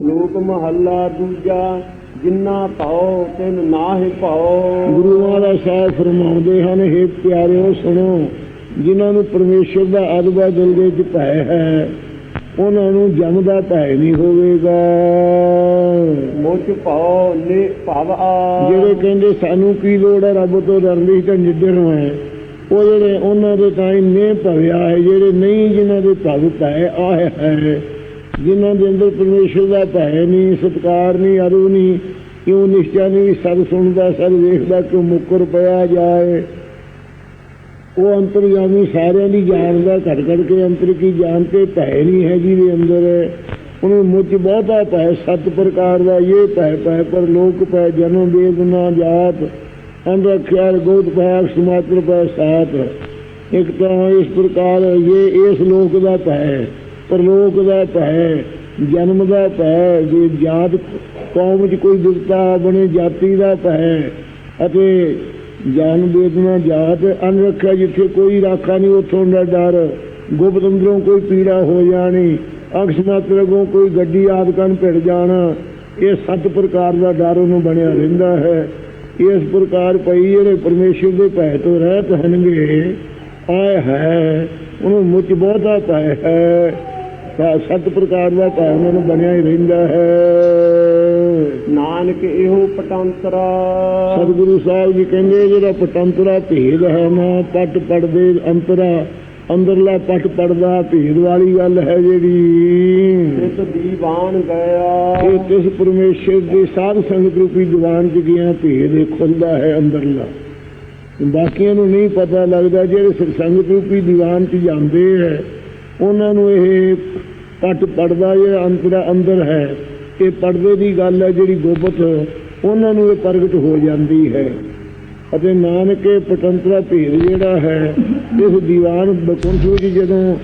ਲੋਕ ਮਹੱਲਾ ਦੂਜਾ ਜਿੰਨਾ ਭਾਉ ਤਿਨ ਨਾਹਿ ਭਾਉ। ਗੁਰੂ ਮਹਾਰਾਜ ਸਾਹਿਬ ਫਰਮਾਉਂਦੇ ਹਨ हे ਪਿਆਰਿਓ ਸੁਣੋ ਜਿਨ੍ਹਾਂ ਨੂੰ ਪਰਮੇਸ਼ਰ ਦਾ ਅਦਬਾ ਦਿਲ ਦੇ ਵਿੱਚ ਭੈ ਹੈ ਉਹਨਾਂ ਨੂੰ ਜਮ ਦਾ ਭੈ ਨਹੀਂ ਹੋਵੇਗਾ। ਮੁਝ ਭਾਉ ਨੇ ਭਵ ਜਿਹੜੇ ਕਹਿੰਦੇ ਸਾਨੂੰ ਕੀ ਲੋੜ ਹੈ ਰੱਬ ਤੋਂ ਡਰਨ ਦੀ ਤਾਂ ਨਿੱਡਰ ਹੈ। ਉਹ ਜਿਹੜੇ ਉਹਨਾਂ ਦੇ ਤਾਂ ਇੰਨੇ ਭਵਿਆ ਹੈ ਜਿਹੜੇ ਨਹੀਂ ਜਿਨ੍ਹਾਂ ਦੇ ਭਵ ਭੈ ਆਹ ਹੈ। ਜਿਨ੍ਹਾਂ ਦੇ ਅੰਦਰ ਪਰਮੇਸ਼ਰ ਦਾ ਭੈ ਨਹੀਂ, ਸਤਕਾਰ ਨਹੀਂ, ਅਰੂ ਨਹੀਂ, ਕਿਉਂ ਨਿਸ਼ਚਾ ਨਹੀਂ ਸਭ ਸੁਣਦਾ, ਸਭ ਵੇਖਦਾ, ਕਿਉਂ ਮੁੱਕਰ ਪਿਆ ਜਾਏ? ਉਹ ਅੰਤਰਯਾਮੀ ਸਾਰਿਆਂ ਦੀ ਜਾਣਦਾ ਘਟ ਘਟ ਕੇ ਅੰਤਰ ਕੀ ਜਾਣ ਤੇ ਭੈ ਨਹੀਂ ਹੈ ਜਿਹਦੇ ਅੰਦਰ। ਉਹਨੂੰ ਮੁੱਚ ਬਹੁਤਾ ਭੈ, ਸੱਤ ਪ੍ਰਕਾਰ ਦਾ ਇਹ ਭੈ ਭੈ ਪਰ ਲੋਕ ਭੈ ਜਨਮ ਵੇਦਨਾ ਜਾਤ ਅੰਦਰ ਖਿਆਲ ਗੋਤ ਭੈ ਸਮਾਤਰ, ਭੈ ਸਾਥ ਇੱਕ ਤਾਂ ਇਸ ਪ੍ਰਕਾਰ ਇਹ ਇਸ ਲੋਕ ਦਾ ਭੈ। ਪ੍ਰਲੋਕ ਦਾ ਭੈ, ਜਨਮ ਦਾ ਭੈ, ਜੇ ਜਾਤ ਕੌਮ ਵਿੱਚ ਕੋਈ ਦੁਰਤਾ ਬਣੇ ਜਾਤੀ ਦਾ ਭੈ, ਅਤੇ ਜਾਨ ਬੇਦਨਾ ਜਾਤ ਅਨ ਰੱਖਿਆ ਜਿੱਥੇ ਕੋਈ ਰਾਖਾ ਨਹੀਂ, ਉੱਥੋਂ ਦਾ ਡਰ, ਗੁਪਤ ਅੰਦਰੋਂ ਕੋਈ ਪੀੜਾ ਹੋ ਜਾਣੀ ਅਕਸ ਮਾਤਰਗੋਂ ਕੋਈ ਗੱਡੀ ਆਦਿਕਨ ਭਿੜ ਜਾਣਾ, ਇਹ ਸੱਤ ਪ੍ਰਕਾਰ ਦਾ ਡਰ ਉਹਨੂੰ ਬਣਿਆ ਰਹਿੰਦਾ ਹੈ। ਇਸ ਪ੍ਰਕਾਰ ਪਈ ਜਿਹੜੇ ਪਰਮੇਸ਼ਰ ਦੇ ਭੈ ਤੋਂ ਰਹਿਤ ਹਨਗੇ, ਆਏ ਹੈ ਉਹਨੂੰ ਮੁੱਚ ਬਹੁਤਾ ਭੈ ਹੈ। ਸੱਤ ਪ੍ਰਕਾਰ ਦਾ ਉਹਨਾਂ ਨੂੰ ਬਣਿਆ ਹੀ ਰਹਿੰਦਾ ਹੈ। ਨਾਨਕ ਇਹੋ ਪਟੰਤਰਾ। ਸਤਿਗੁਰੂ ਸਾਹਿਬ ਜੀ ਕਹਿੰਦੇ ਜਿਹੜਾ ਪਟੰਤਰਾ ਭੇਦ ਹੈ ਨਾ ਪਟ ਪੜਦੇ ਅੰਤਰਾ ਅੰਦਰਲਾ ਪਟ ਪੜਦਾ ਭੇਦ ਵਾਲੀ ਗੱਲ ਹੈ ਜਿਹੜੀ। ਇਸ ਦੀਵਾਨ ਗਿਆ। ਇਹ ਪਰਮੇਸ਼ਰ ਦੀ ਸਾਧ ਸੰਗਤ ਰੂਪੀ ਦੀਵਾਨ ਚ ਗਿਆ ਭੇਦ ਖੁੱਲਦਾ ਹੈ ਅੰਦਰਲਾ। ਬਾਕੀਆਂ ਨੂੰ ਨਹੀਂ ਪਤਾ ਲੱਗਦਾ ਜਿਹੜੇ ਸੰਗਤ ਰੂਪੀ ਦੀਵਾਨ ਚ ਜਾਂਦੇ ਹੈ। ਉਹਨਾਂ ਨੂੰ ਇਹ ਪਟ ਪੜਦਾ ਇਹ ਅੰਤਰਾ ਅੰਦਰ ਹੈ। ਇਹ ਪਰਦੇ ਦੀ ਗੱਲ ਹੈ ਜਿਹੜੀ ਗੁਪਤ, ਉਹਨਾਂ ਨੂੰ ਇਹ ਪ੍ਰਗਟ ਹੋ ਜਾਂਦੀ ਹੈ। ਅਤੇ ਨਾਨਕੇ ਪਟੰਤਰਾ ਭੇਦ ਜਿਹੜਾ ਹੈ, ਇਸ ਦੀਵਾਨ ਬਕੁੰਠੂ ਜੀ ਜਦੋਂ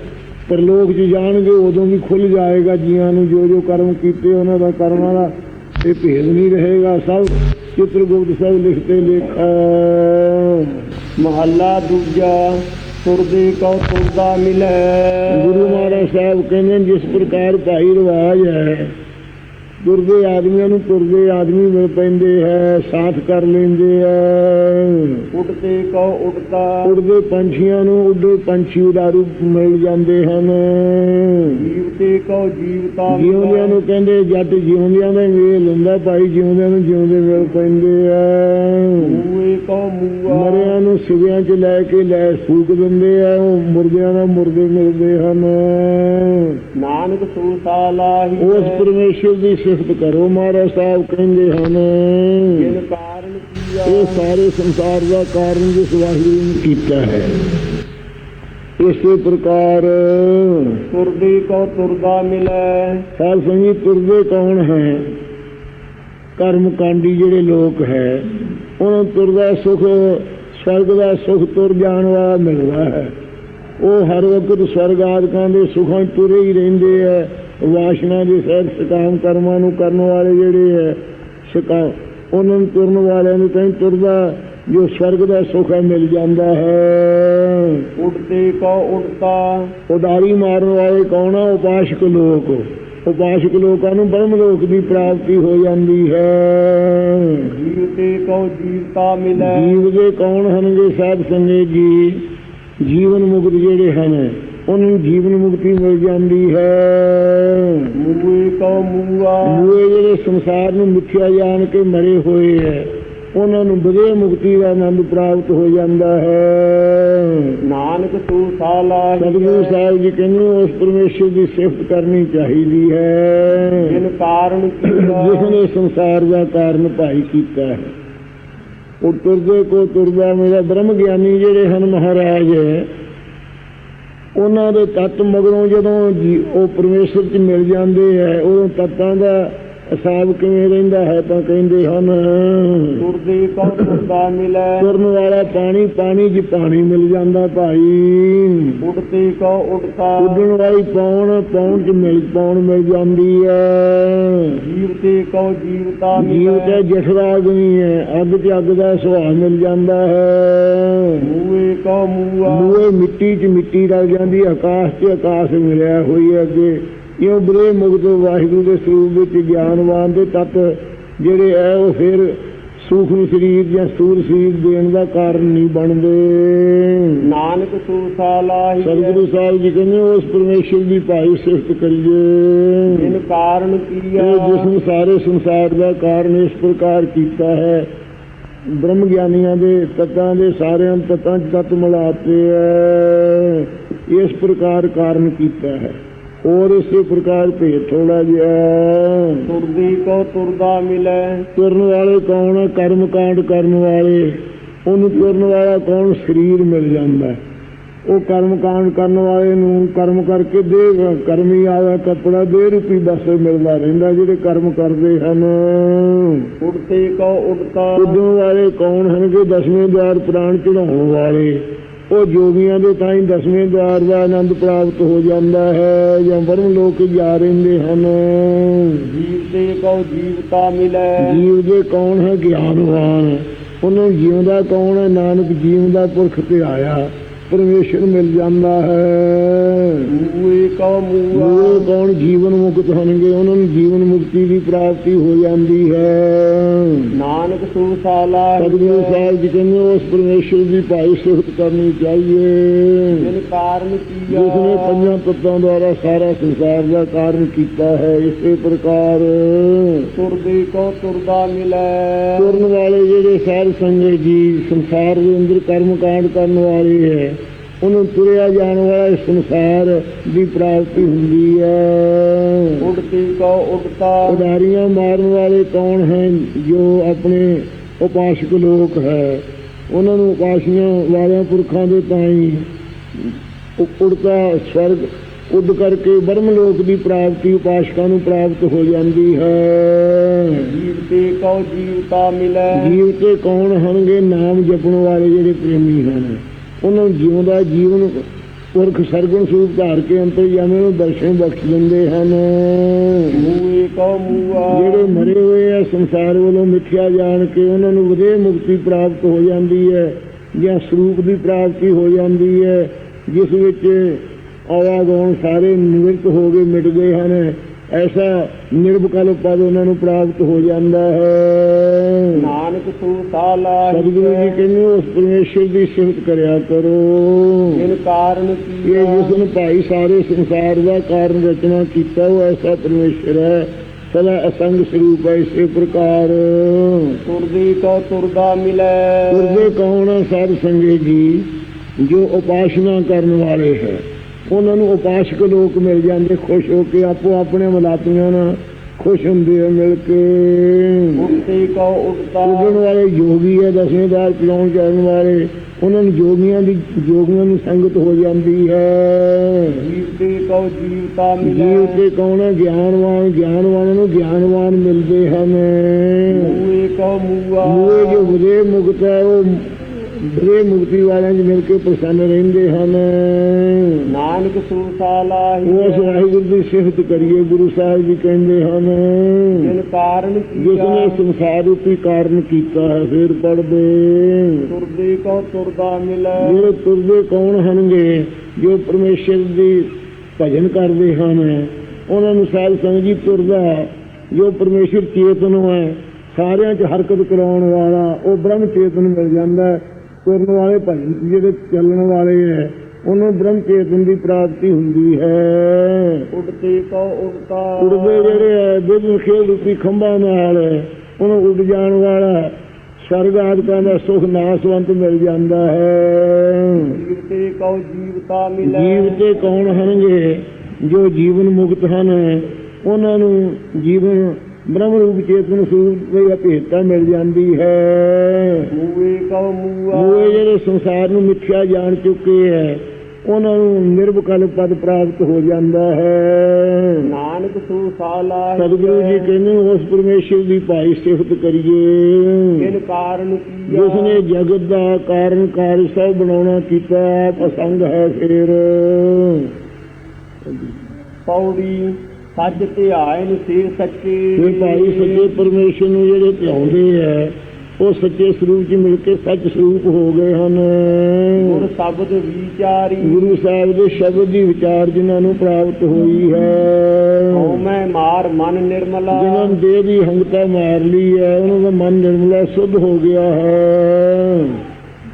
ਪਰਲੋਕ 'ਚ ਜਾਣਗੇ, ਉਦੋਂ ਵੀ ਖੁੱਲ ਜਾਏਗਾ ਜੀਆਂ ਨੂੰ। ਜੋ ਜੋ ਕਰਮ ਕੀਤੇ, ਉਹਨਾਂ ਦਾ ਕਰਮਾਂ ਦਾ ਇਹ ਭੇਦ ਨਹੀਂ ਰਹੇਗਾ। ਸਭ ਚਿਤਰਗੁਪਤ ਸਭ ਲਿਖਦੇ ਲੇਖਾ ਮਹੱਲਾ ਦੂਜਾ ਤੁਰਦੇ ਕਉ ਤੁਰਦਾ ਮਿਲੈ। ਗੁਰੂ ਮਹਾਰਾਜ ਸਾਹਿਬ ਕਹਿੰਦੇ ਜਿਸ ਪ੍ਰਕਾਰ ਭਾਈ ਰਿਵਾਜ ਹੈ ਤੁਰਦੇ ਆਦਮੀਆਂ ਨੂੰ ਤੁਰਦੇ ਆਦਮੀ ਮਿਲ ਪੈਂਦੇ ਹੈ ਸਾਥ ਕਰ ਲੈਂਦੇ ਹੈ। ਉੱਡਦੇ ਕਉ ਉੱਡਦਾ ਉੜਦੇ ਪੰਛੀਆਂ ਨੂੰ ਉੱਡੇ ਪੰਛੀ ਉਡਾਰੂ ਮਿਲ ਜਾਂਦੇ ਹਨ। ਕਉ ਜੀਵਤਾ। ਜਿਉਂਦਿਆਂ ਨੂੰ ਕਹਿੰਦੇ ਜੱਟ ਜਿਉਂਦਿਆਂ ਦਾ ਵੇਲ ਹੁੰਦਾ ਭਾਈ ਜਿਉਂਦਿਆਂ ਨੂੰ ਜਿਉਂਦੇ ਮਿਲ ਪੈਂਦੇ ਆ। ਮੂਏ ਕਉ ਮੂਆ ਮਰਿਆਂ ਨੂੰ ਸਿਵਿਆਂ 'ਚ ਲੈ ਕੇ ਲੈ ਫੂਕ ਦਿੰਦੇ ਆ ਉਹ ਮੁਰਦਿਆਂ ਦਾ ਮੁਰਦੇ ਮਿਲਦੇ ਹਨ। ਨਾਨਕ ਸੋ ਸਾਲਾਹੀ ਉਸ ਪਰਮੇਸ਼ਰ ਦੀ ਸਿਫਤ ਕਰੋ ਮਹਾਰਾਜ ਸਾਹਿਬ ਕਹਿੰਦੇ ਹਨ। ਕਾਰਨ ਇਹ ਸਾਰੇ ਸੰਸਾਰ ਦਾ ਕਾਰਨ ਜਿਸ ਵਾਹਿਗੁਰੂ ਨੇ ਕੀਤਾ ਹੈ। ਇਸੇ ਪ੍ਰਕਾਰ ਤੁਰਦੇ ਕਉ ਤੁਰਦਾ ਮਿਲੈ। ਸਾਧ ਸੰਗਤ ਤੁਰਦੇ ਕੌਣ ਹੈ? ਕਰਮ ਕਾਂਡੀ ਜਿਹੜੇ ਲੋਕ ਹੈ ਉਹਨਾਂ ਤੁਰਦਾ ਸੁਖ ਸਵਰਗ ਦਾ ਸੁਖ ਤੁਰ ਜਾਣ ਵਾਲਾ ਮਿਲਦਾ ਹੈ। ਉਹ ਹਰ ਵਕਤ ਸਵਰਗ ਆਦਿਕਾਂ ਦੇ ਸੁਖਾਂ ਤੁਰੇ ਹੀ ਰਹਿੰਦੇ ਹੈ ਵਾਸ਼ਨਾ ਦੇ ਸਹਿਤ ਸਕਾਮ ਕਰਮਾਂ ਨੂੰ ਕਰਨ ਵਾਲੇ ਜਿਹੜੇ ਹੈ ਸਕਾ ਉਹਨਾਂ ਨੂੰ ਤੁਰਨ ਵਾਲਿਆਂ ਨੂੰ ਤਾਂ ਤੁਰਦਾ ਜੋ ਸਵਰਗ ਦਾ ਸੁਖ ਹੈ ਮਿਲ ਜਾਂਦਾ ਹੈ ਉੱਡਦੇ ਕਉ ਉੱਡਦਾ ਉਡਾਰੀ ਮਾਰਨ ਵਾਲੇ ਕੌਣ ਆ ਉਪਾਸ਼ਕ ਲੋਕ ਉਪਾਸ਼ਕ ਲੋਕਾਂ ਨੂੰ ਬ੍ਰਹਮ ਲੋਕ ਦੀ ਪ੍ਰਾਪਤੀ ਹੋ ਜਾਂਦੀ ਹੈ ਜੀਵਤੇ ਕਉ ਜੀਵਤਾ ਮਿਲੈ ਜੀਵ ਦੇ ਕੌਣ ਹਨਗੇ ਸਾਧ ਸੰਗੇ ਜੀ ਜੀਵਨ ਮੁਕਤ ਜਿਹੜੇ ਹਨ ਉਹਨਾਂ ਜੀਵਨ ਮੁਕਤੀ ਮਿਲ ਜਾਂਦੀ ਹੈ। ਮੂਏ ਕਉ ਮੂਆ ਮੂਏ ਜਿਹੜੇ ਸੰਸਾਰ ਨੂੰ ਮਿੱਥਿਆ ਜਾਣ ਕੇ ਮਰੇ ਹੋਏ ਹੈ ਉਹਨਾਂ ਨੂੰ ਬਦੇ ਮੁਕਤੀ ਦਾ ਆਨੰਦ ਪ੍ਰਾਪਤ ਹੋ ਜਾਂਦਾ ਹੈ। ਨਾਨਕ ਸੋ ਸਾਲਾਹੀ ਸਤਿਗੁਰੂ ਸਾਹਿਬ ਜੀ ਕਹਿੰਦੇ ਉਸ ਪਰਮੇਸ਼ਰ ਦੀ ਸਿਫਤ ਕਰਨੀ ਚਾਹੀਦੀ ਹੈ। ਜਿਨ ਕਾਰਨ ਜਿਸ ਨੇ ਸੰਸਾਰ ਦਾ ਕਾਰਨ ਭਾਈ ਕੀਤਾ ਹੈ। ਉਹ ਤੁਰਦੇ ਕੋ ਤੁਰਦਾ ਮੇਰਾ ਬ੍ਰਹਮ ਗਿਆਨੀ ਜਿਹੜੇ ਹਨ ਮਹਾਰਾਜ ਉਹਨਾਂ ਦੇ ਤਤ ਮਗਰੋਂ ਜਦੋਂ ਜੀ- ਉਹ ਪਰਮੇਸ਼ਰ ਚ ਮਿਲ ਜਾਂਦੇ ਹੈ, ਉਦੋਂ ਤਤਾਂ ਦਾ ਹਿਸਾਬ ਕਿਵੇਂ ਰਹਿੰਦਾ ਹੈ ਤਾਂ ਕਹਿੰਦੇ ਹਨ ਤੁਰਦੇ ਕਉ ਤੁਰਦਾ ਮਿਲੈ। ਤੁਰਨ ਵਾਲਾ ਪਾਣੀ ਪਾਣੀ 'ਚ ਪਾਣੀ ਮਿਲ ਜਾਂਦਾ ਭਾਈ। ਉੱਡਦੇ ਕਉ ਉੱਡਦਾ। ਉੱਡਣ ਵਾਲੀ ਪੌਣ ਪੌਣ 'ਚ ਮਿਲ ਪੌਣ ਮਿਲ ਜਾਂਦੀ ਹੈ। ਜੀਵਤੇ ਕਉ ਜੀਵਤਾ ਜੀਵ ਮਿਲੈ ਤੇ ਜਠਰਾ ਅਗਨੀ ਹੈ ਅੱਗ ਤੇ ਅੱਗ ਦਾ ਸੁਭਾਅ ਮਿਲ ਜਾਂਦਾ ਹੈ। ਮੂਏ ਕਉ ਮੂਆ ਮੂਏ ਮਿੱਟੀ 'ਚ ਮਿੱਟੀ ਰਲ ਜਾਂਦੀ ਆਕਾਸ਼ 'ਚ ਆਕਾਸ਼ ਮਿਲਿਆ ਹੋਈ ਹੈ ਅੱਗੇ। ਇਉਂ ਬਰੇ ਮੁਕਤ ਵਾਹਿਗੁਰੂ ਦੇ ਸਰੂਪ ਵਿੱਚ ਗਿਆਨਵਾਨ ਦੇ ਤੱਤ ਜਿਹੜੇ ਐ ਉਹ ਫਿਰ ਸੂਖਮ ਸਰੀਰ ਜਾਂ ਸੂਰ ਸਰੀਰ ਦੇਣ ਦਾ ਕਾਰਨ ਨਹੀਂ ਬਣਦੇ। ਨਾਨਕ ਸੂਸਾ ਲਾਹੀ ਸਤਿਗੁਰੂ ਸਾਹਿਬ ਜੀ ਕਹਿੰਦੇ ਉਸ ਪਰਮੇਸ਼ਰ ਦੀ ਭਾਈ ਸਿਫਤ ਕਰੀਏ। ਜਿਨ ਕਾਰਨ ਕੀਆ। ਇਹ ਜਿਸ ਨੇ ਸਾਰੇ ਸੰਸਾਰ ਦਾ ਕਾਰਨ ਇਸ ਪ੍ਰਕਾਰ ਕੀਤਾ ਹੈ। ਬ੍ਰਹਮ ਗਿਆਨੀਆਂ ਦੇ ਤਤਾਂ ਦੇ ਸਾਰਿਆਂ ਤਤਾਂ ਚ ਤਤ ਮਿਲਾਤੇ ਹੈ ਇਸ ਪ੍ਰਕਾਰ ਕਾਰਨ ਕੀਤਾ ਹੈ। ਔਰ ਇਸੇ ਪ੍ਰਕਾਰ ਭੇਦ ਥੋੜਾ ਜਿਹਾ। ਤੁਰਦੀ ਕੋ ਤੁਰਦਾ ਮਿਲੈ। ਤੁਰਨ ਵਾਲੇ ਕੌਣ ਕਰਮ ਕਾਂਡ ਕਰਨ ਵਾਲੇ। ਉਹਨੂੰ ਤੁਰਨ ਵਾਲਾ ਕੌਣ? ਸਰੀਰ ਮਿਲ ਜਾਂਦਾ। ਉਹ ਕਰਮ ਕਾਂਡ ਕਰਨ ਵਾਲੇ ਨੂੰ ਕਰਮ ਕਰਕੇ ਦੇ ਕਰਮੀ ਆਵਾ ਕਪੜਾ ਦੇ ਰੂਪੀ ਬਸ ਮਿਲਦਾ ਰਹਿੰਦਾ ਜਿਹੜੇ ਕਰਮ ਕਰਦੇ ਹਨ। ਉੜਤੇ ਕੋ ਉੜਤਾ ਉਦੋਂ ਵਾਲੇ ਕੌਣ ਹਨ ਕਿ ਦਸਵੇਂ ਦਵਾਰ ਪ੍ਰਾਣ ਚੜਾਉਣ ਵਾਲੇ। ਉਹ ਜੋਗੀਆਂ ਦੇ ਤਾਂ ਹੀ ਦਸਵੇਂ ਦਵਾਰ ਦਾ ਆਨੰਦ ਪ੍ਰਾਪਤ ਹੋ ਜਾਂਦਾ ਹੈ ਜਾਂ ਬਰਮ ਲੋਕ ਜਾ ਰਹਿੰਦੇ ਹਨ। ਜੀਵ ਤੇ ਕੋ ਜੀਵਤਾ ਮਿਲੈ। ਜੀਵ ਦੇ ਕੌਣ ਹੈ ਗਿਆਨਵਾਨ? ਉਹਨੂੰ ਜਿਉਂਦਾ ਕੌਣ ਹੈ? ਨਾਨਕ ਜੀਵ ਦਾ ਪੁਰਖ ਤੇ ਆਇਆ ਪਰਮੇਸ਼ਰ ਮਿਲ ਜਾਂਦਾ ਹੈ। ਮੂਏ ਕੋ ਮੂਆ। ਉਹ ਕੌਣ ਜੀਵਨ ਮੁਕਤ ਹੋਣਗੇ? ਉਹਨਾਂ ਨੂੰ ਜੀਵਨ ਮੁਕਤੀ ਦੀ ਪ੍ਰਾਪਤੀ ਹੋ ਜਾਂਦੀ ਹੈ। ਨਾਨਕ ਸੂਸਾ ਲਾਹੀ ਸਤਿਗੁਰੂ ਸਾਹਿਬ ਜੀ ਕਹਿੰਦੇ ਉਸ ਪਰਮੇਸ਼ਰ ਦੀ ਭਾਈ ਸਿਫਤ ਕਰਨੀ ਚਾਹੀਏ ਜਿਨ ਕਾਰਨ ਕੀਆ ਜਿਸ ਨੇ ਪੰਜਾਂ ਤੱਤਾਂ ਦੁਆਰਾ ਸਾਰਾ ਸੰਸਾਰ ਦਾ ਕਾਰਨ ਕੀਤਾ ਹੈ ਇਸੇ ਪ੍ਰਕਾਰ ਤੁਰਦੇ ਕੋ ਤੁਰਦਾ ਮਿਲੈ ਤੁਰਨ ਵਾਲੇ ਜਿਹੜੇ ਸਾਧ ਸੰਗਤ ਜੀ ਸੰਸਾਰ ਦੇ ਅੰਦਰ ਕਰਮ ਕਾਂਡ ਕਰਨ ਵਾਲੇ ਹੈ ਉਹਨੂੰ ਤੁਰਿਆ ਜਾਣ ਵਾਲਾ ਇਸ ਸੰਸਾਰ ਦੀ ਪ੍ਰਾਪਤੀ ਹੁੰਦੀ ਹੈ। ਉੜਤੇ ਕੋ ਉੜਤਾ ਉਡਾਰੀਆਂ ਮਾਰਨ ਵਾਲੇ ਕੌਣ ਹਨ ਜੋ ਆਪਣੇ ਉਪਾਸ਼ਕ ਲੋਕ ਹੈ? ਉਹਨਾਂ ਨੂੰ ਉਪਾਸੀਆਂ ਵਾਲਿਆਂ ਪੁਰਖਾਂ ਦੇ ਤਾਈ ਉੜਤਾ ਸਵਰਗ ਉੱਡ ਕਰਕੇ ਬਰਮ ਲੋਕ ਦੀ ਪ੍ਰਾਪਤੀ ਉਪਾਸ਼ਕਾਂ ਨੂੰ ਪ੍ਰਾਪਤ ਹੋ ਜਾਂਦੀ ਹੈ। ਜੀਵ ਤੇ ਕੋ ਜੀਵਤਾ ਮਿਲੈ। ਜੀਵ ਤੇ ਕੌਣ ਹੋਣਗੇ? ਨਾਮ ਜਪਣ ਵਾਲੇ ਜਿਹੜੇ ਪ੍ਰੇਮੀ ਹਨ। ਉਹਨਾਂ ਨੂੰ ਜਿਉਂਦਾ ਜੀਵਨ ਪੁਰਖ ਸਰਗੁਣ ਸਰੂਪ ਧਾਰ ਕੇ ਅੰਤਰਯਾਮੀ ਨੂੰ ਦਰਸ਼ਨ ਬਖਸ਼ ਦਿੰਦੇ ਹਨ। ਮੂਏ ਕੋ ਮੂਆ ਜਿਹੜੇ ਮਰੇ ਹੋਏ ਆ ਸੰਸਾਰ ਵੱਲੋਂ ਮਿੱਥਿਆ ਜਾਣ ਕੇ ਉਹਨਾਂ ਨੂੰ ਵਧੇ ਮੁਕਤੀ ਪ੍ਰਾਪਤ ਹੋ ਜਾਂਦੀ ਹੈ ਜਾਂ ਸਰੂਪ ਦੀ ਪ੍ਰਾਪਤੀ ਹੋ ਜਾਂਦੀ ਹੈ ਜਿਸ ਵਿੱਚ ਆਵਾਗੌਣ ਸਾਰੇ ਨਿਵਰਤ ਹੋ ਗਏ ਮਿਟ ਗਏ ਹਨ। ਐਸਾ ਨਿਰਵਕਲ ਪਦ ਉਹਨਾਂ ਨੂੰ ਪ੍ਰਾਪਤ ਹੋ ਜਾਂਦਾ ਹੈ। ਨਾਨਕ ਸੂਸਾ ਲਾਹੀ ਸਤਿਗੁਰੂ ਜੀ ਕਹਿੰਦੇ ਉਸ ਪਰਮੇਸ਼ਰ ਦੀ ਸਿਫਤ ਕਰਿਆ ਕਰੋ। ਜਿਨ ਕਾਰਨ ਇਹ ਕੀਆ ਜਿਸ ਨੇ ਭਾਈ ਸਾਰੇ ਸੰਸਾਰ ਦਾ ਕਾਰਨ ਰਚਨਾ ਕੀਤਾ ਉਹ ਐਸਾ ਪਰਮੇਸ਼ਰ ਹੈ। ਸਦਾ ਅਸੰਗ ਸਰੂਪ ਹੈ ਇਸੇ ਪ੍ਰਕਾਰ। ਤੁਰਦੀ ਕੋ ਤੁਰਦਾ ਮਿਲੈ। ਤੁਰਦੇ ਕੌਣ ਸਾਧ ਸੰਗੇ ਜੀ ਜੋ ਉਪਾਸਨਾ ਕਰਨ ਵਾਲੇ ਹੈ। ਉਹਨਾਂ ਨੂੰ ਉਪਾਸਕ ਲੋਕ ਮਿਲ ਜਾਂਦੇ ਖੁਸ਼ ਹੋ ਕੇ ਆਪੋ ਆਪਣੇ ਮਲਾਤੀਆਂ ਨਾਲ ਖੁਸ਼ ਹੁੰਦੇ ਆ ਮਿਲ ਕੇ। ਉਡਣ ਵਾਲੇ ਯੋਗੀ ਹੈ ਦਸਵੇਂ ਦਾਰ ਪਿਲਾਉਣ ਚੜਨ ਵਾਲੇ ਉਹਨਾਂ ਨੂੰ ਜੋਗੀਆਂ ਦੀ ਜੋਗੀਆਂ ਨੂੰ ਸੰਗਤ ਹੋ ਜਾਂਦੀ ਹੈ। ਜੀਵ ਤੇ ਕੋ ਜੀਵਤਾ ਮਿਲੈ। ਕੌਣ ਹੈ ਗਿਆਨਵਾਨ ਗਿਆਨਵਾਨਾਂ ਨੂੰ ਗਿਆਨਵਾਨ ਮਿਲਦੇ ਹਨ। ਮੂਏ ਕੋ ਮੂਆ ਮੂਏ ਜੋ ਬਰੇ ਮੁਕਤ ਹੈ ਉਹ ਬਰੇ ਮੁਕਤੀ ਵਾਲਿਆਂ 'ਚ ਮਿਲ ਕੇ ਪ੍ਰਸੰਨ ਰਹਿੰਦੇ ਹਨ। ਨਾਨਕ ਸੂਸਾ ਲਾਹੀ ਉਸ ਵਾਹਿਗੁਰੂ ਦੀ ਸਿਫਤ ਕਰੀਏ ਗੁਰੂ ਸਾਹਿਬ ਜੀ ਕਹਿੰਦੇ ਹਨ। ਜਿਨ ਕਾਰਨ ਜਿਸ ਨੇ ਸੰਸਾਰ ਰੂਪੀ ਕਾਰਨ ਕੀਤਾ ਹੈ ਫਿਰ ਪੜਦੇ ਤੁਰਦੀ ਕੋ ਤੁਰਦਾ ਮਿਲੈ? ਜਿਹੜੇ ਤੁਰਦੇ ਕੌਣ ਹਨਗੇ ਜੋ ਪਰਮੇਸ਼ਰ ਦੀ ਭਜਨ ਕਰਦੇ ਹਨ ਉਹਨਾਂ ਨੂੰ ਸਾਧ ਸੰਗਤ ਜੀ ਤੁਰਦਾ ਜੋ ਪਰਮੇਸ਼ਰ ਚੇਤਨ ਹੈ ਸਾਰਿਆਂ 'ਚ ਹਰਕਤ ਕਰਾਉਣ ਵਾਲਾ ਉਹ ਬ੍ਰਹਮ ਚੇਤਨ ਮਿਲ ਜਾਂਦਾ ਹੈ। ਤੁਰਨ ਵਾਲੇ ਭਜਨ ਜਿਹੜੇ ਚੱਲਣ ਵਾਲੇ ਹੈ ਉਹਨੂੰ ਬ੍ਰਹਮ ਚੇਤਨ ਦੀ ਪ੍ਰਾਪਤੀ ਹੁੰਦੀ ਹੈ। ਉੜਤੇ ਕੋ ਉੜਤਾ ਉੜਦੇ ਜਿਹੜੇ ਹੈ ਬਿਲਕੁਲ ਖੇਲ ਰੂਪੀ ਖੰਭਾਂ ਨਾਲ ਉਹਨੂੰ ਉੱਡ ਜਾਣ ਵਾਲਾ ਸਰਗ ਆਦਿਕਾਂ ਦਾ ਸੁਖ ਨਾਸਵੰਤ ਮਿਲ ਜਾਂਦਾ ਹੈ। ਜੀਵ ਤੇ ਕੋ ਜੀਵਤਾ ਮਿਲੈ। ਜੀਵ ਤੇ ਕੌਣ ਹਨਗੇ ਜੋ ਜੀਵਨ ਮੁਕਤ ਹਨ ਉਹਨਾਂ ਨੂੰ ਜੀਵਨ ਬ੍ਰਹਮ ਰੂਪ ਚੇਤਨ ਸਰੂਪ ਦੀ ਅਭੇਦਤਾ ਮਿਲ ਜਾਂਦੀ ਹੈ। ਮੂਏ ਕੋ ਮੂਆ। ਉਹ ਜਿਹੜੇ ਸੰਸਾਰ ਨੂੰ ਮਿੱਥਿਆ ਜਾਣ ਚੁੱਕੇ ਹੈ ਉਹਨਾਂ ਨੂੰ ਨਿਰਵਕਲ ਪਦ ਪ੍ਰਾਪਤ ਹੋ ਜਾਂਦਾ ਹੈ। ਨਾਨਕ ਸੂਸਾ ਲਾਹੀ ਸਤਿਗੁਰੂ ਜੀ ਕਹਿੰਦੇ ਉਸ ਪਰਮੇਸ਼ਰ ਦੀ ਭਾਈ ਸਿਫਤ ਕਰੀਏ। ਜਿਨ ਕਾਰਨ ਕੀਆ? ਜਿਸ ਨੇ ਜਗਤ ਦਾ ਕਾਰਨ ਕਾਰਜ ਸਭ ਬਣਾਉਣਾ ਕੀਤਾ ਅਸੰਗ ਹੈ ਫੇਰ। ਪੌੜੀ ਸੱਚ ਧਿਆਇਨ ਸੇ ਸੱਚੇ ਇਹ ਭਾਈ ਸੱਚੇ ਪਰਮੇਸ਼ਰ ਨੂੰ ਜਿਹੜੇ ਧਿਆਉਂਦੇ ਹੈ ਉਹ ਸੱਚੇ ਸਰੂਪ 'ਚ ਮਿਲ ਕੇ ਸੱਚ ਸਰੂਪ ਹੋ ਗਏ ਹਨ। ਗੁਰ ਸ਼ਬਦ ਵਿਚਾਰੀ। ਗੁਰੂ ਸਾਹਿਬ ਦੇ ਸ਼ਬਦ ਦੀ ਵਿਚਾਰ ਜਿਨ੍ਹਾਂ ਨੂੰ ਪ੍ਰਾਪਤ ਹੋਈ ਹੈ। ਹਉਮੈ ਮਾਰ ਮਨ ਨਿਰਮਲਾ। ਜਿਨ੍ਹਾਂ ਦੇਹ ਦੀ ਹੰਗਤਾ ਮਾਰ ਲਈ ਹੈ ਉਹਨਾਂ ਦਾ ਮਨ ਨਿਰਮਲਾ ਸੁੱਧ ਹੋ ਗਿਆ ਹੈ।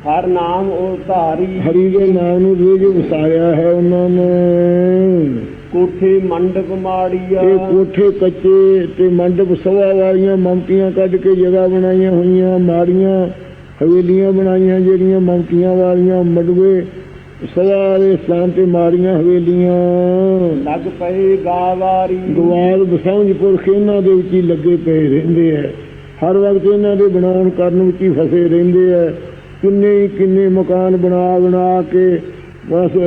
ਹਰ ਨਾਮ ਉਹ ਧਾਰੀ ਹਰੀ ਦੇ ਨਾਮ ਨੂੰ ਰੇਜ ਵਸਾਇਆ ਹੈ ਉਹਨਾਂ ਨੇ। ਕੋਠੇ ਮੰਡਪ ਮਾੜੀਆ। ਇਹ ਕੋਠੇ ਕੱਚੇ ਤੇ ਮੰਡਪ ਸਵਾ ਵਾਲੀਆਂ ਮਮਕੀਆਂ ਕੱਢ ਕੇ ਜਗ੍ਹਾ ਬਣਾਈਆਂ ਹੋਈਆਂ ਮਾੜੀਆਂ ਹਵੇਲੀਆਂ ਬਣਾਈਆਂ ਜਿਹੜੀਆਂ ਮਮਕੀਆਂ ਵਾਲੀਆਂ ਮਡਵੇ ਸਵਾ ਵਾਲੇ ਸਥਾਨ ਤੇ ਮਾੜੀਆਂ ਹਵੇਲੀਆਂ। ਲੱਗ ਪਏ ਗਾਵਾਰੀ। ਗਵਾਲ ਬਸਾਉਂਜ ਪੁਰਖ ਇਹਨਾਂ ਦੇ ਵਿੱਚ ਹੀ ਲੱਗੇ ਪਏ ਰਹਿੰਦੇ ਐ ਹਰ ਵਕਤ ਇਹਨਾਂ ਦੇ ਬਣਾਉਣ ਕਰਨ ਵਿੱਚ ਹੀ ਫਸੇ ਰਹਿੰਦੇ ਐ ਕਿੰਨੇ ਕਿੰਨੇ ਮਕਾਨ ਬਣਾ ਬਣਾ ਕੇ ਬਸ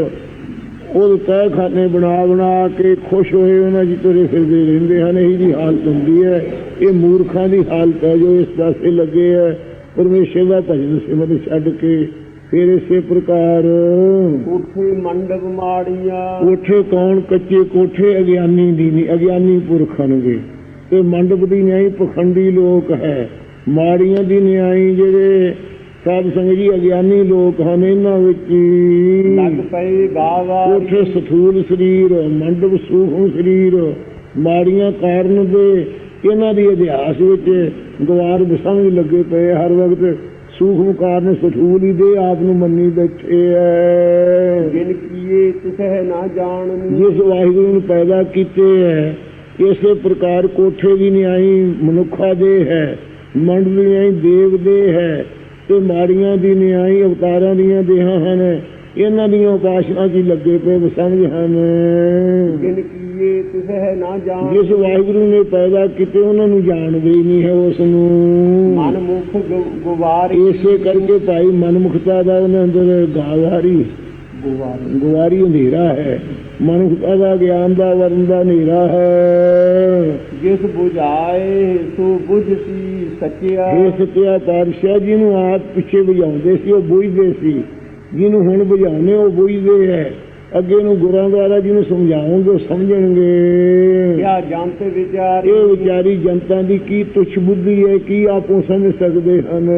ਉਹ ਤਹਿ ਖਾਨੇ ਬਣਾ ਬਣਾ ਕੇ ਖੁਸ਼ ਹੋਏ ਉਹਨਾਂ ਜੀ ਤੁਰੇ ਫਿਰਦੇ ਰਹਿੰਦੇ ਹਨ। ਇਹੀ ਦੀ ਹਾਲਤ ਹੁੰਦੀ ਹੈ। ਇਹ ਮੂਰਖਾਂ ਦੀ ਹਾਲਤ ਹੈ ਜੋ ਇਸ ਪਾਸੇ ਲੱਗੇ ਐ ਪਰਮੇਸ਼ਰ ਦਾ ਭਜਨ ਸਿਮਰਨ ਛੱਡ ਕੇ ਫਿਰ ਇਸੇ ਪ੍ਰਕਾਰ ਕੋਠੇ ਮੰਡਪ ਮਾੜੀਆ। ਕੋਠੇ ਕੌਣ? ਕੱਚੇ ਕੋਠੇ ਅਗਿਆਨੀ ਦੀ ਨਹੀਂ ਅਗਿਆਨੀ ਪੁਰਖ ਹਨਗੇ ਤੇ ਮੰਡਪ ਦੀ ਨਿਆਈ ਪਖੰਡੀ ਲੋਕ ਹੈ। ਮਾੜੀਆਂ ਦੀ ਨਿਆਈ ਜਿਹੜੇ ਸਾਧ ਸੰਗਤ ਜੀ ਅਗਿਆਨੀ ਲੋਕ ਹਨ ਇਹਨਾਂ ਵਿੱਚ। ਲੱਗ ਪਏ ਗਾਵਾਰੀ ਕੋਠੇ ਸਥੂਲ ਸਰੀਰ ਮੰਡਪ ਸੂਖਮ ਸਰੀਰ ਮਾੜੀਆਂ ਕਾਰਨ ਦੇ ਇਹਨਾਂ ਦੀ ਇਤਿਹਾਸ ਵਿੱਚ ਗਵਾਰ ਬਸੰਗ ਲੱਗੇ ਪਏ ਹਰ ਵਕਤ। ਸੂਖਮ ਕਾਰਨ ਸਥੂਲ ਹੀ ਦੇ ਆਪ ਨੂੰ ਮੰਨੀ ਬੈਠੇ ਐ। ਜਿਨ ਕੀਏ ਤਿਸਹਿ ਨਾ ਜਾਣਨੀ ਜਿਸ ਵਾਹਿਗੁਰੂ ਨੂੰ ਪੈਦਾ ਕੀਤੇ ਹੈ ਇਸੇ ਪ੍ਰਕਾਰ ਕੋਠੇ ਦੀ ਨਿਆਈ ਮਨੁੱਖਾ ਦੇ ਹੈ ਮੰਡਲ ਨਿਆਈ ਦੇਵ ਦੇ ਹੈ। ਤੇ ਮਾੜੀਆਂ ਦੀ ਨਿਆਈ ਅਵਤਾਰਾਂ ਦੀਆਂ ਦੇਹਾਂ ਹਨ। ਇਹਨਾਂ ਦੀਆਂ ਉਪਾਸਨਾ ਹੀ ਲੱਗੇ ਪਏ ਵਸੰਗ ਹਨ। ਜਿਨ ਕੀਏ ਤਿਸਹਿ ਨਾ ਜਾਣ। ਜਿਸ ਵਾਹਿਗੁਰੂ ਨੇ ਪੈਦਾ ਕੀਤੇ ਉਹਨਾਂ ਨੂੰ ਜਾਣਦੇ ਹੀ ਨਹੀਂ ਹੈ ਉਸ ਨੂੰ ਗੁਵਾਰੀ। ਇਸੇ ਕਰਕੇ ਭਾਈ ਮਨਮੁਖਤਾ ਦਾ ਉਹਨਾਂ ਅੰਦਰ ਗਾਵਾਰੀ। ਗੁਵਾਰੀ। ਗੁਵਾਰੀ ਹਨੇਰਾ ਹੈ। ਮਨੁੱਖਤਾ ਦਾ ਗਿਆਨ ਦਾ ਵਰਨ ਦਾ ਹਨੇਰਾ ਹੈ। ਜਿਸ 부ਝਾਏ ਸੋ ਬੁਝਤੀ ਸਚਿਆ। ਇਹ ਸਤਿਆ ਪਾਤਸ਼ਾਹ ਜੀ ਨੂੰ ਆਪ ਪਿੱਛੇ ਵਜਾਉਂਦੇ ਸੀ ਉਹ ਬੁਝਦੇ ਸੀ। ਜਿਹਨੂੰ ਹੁਣ ਵਜਾਉਨੇ ਉਹ ਬੁਝਦੇ ਹੈ। ਅੱਗੇ ਨੂੰ ਗੁਰਾਂ ਦੁਆਰਾ ਜਿਹਨੂੰ ਸਮਝਾਉਂਗੇ ਉਹ ਸਮਝਣਗੇ। ਕਿਆ ਵਿਚਾਰੀ। ਇਹ ਵਿਚਾਰੀ ਜਨਤਾ ਦੀ ਕੀ ਤੁਛ ਬੁੱਧੀ ਹੈ ਕੀ ਆਪੋ ਸਮਝ ਸਕਦੇ ਹਨ?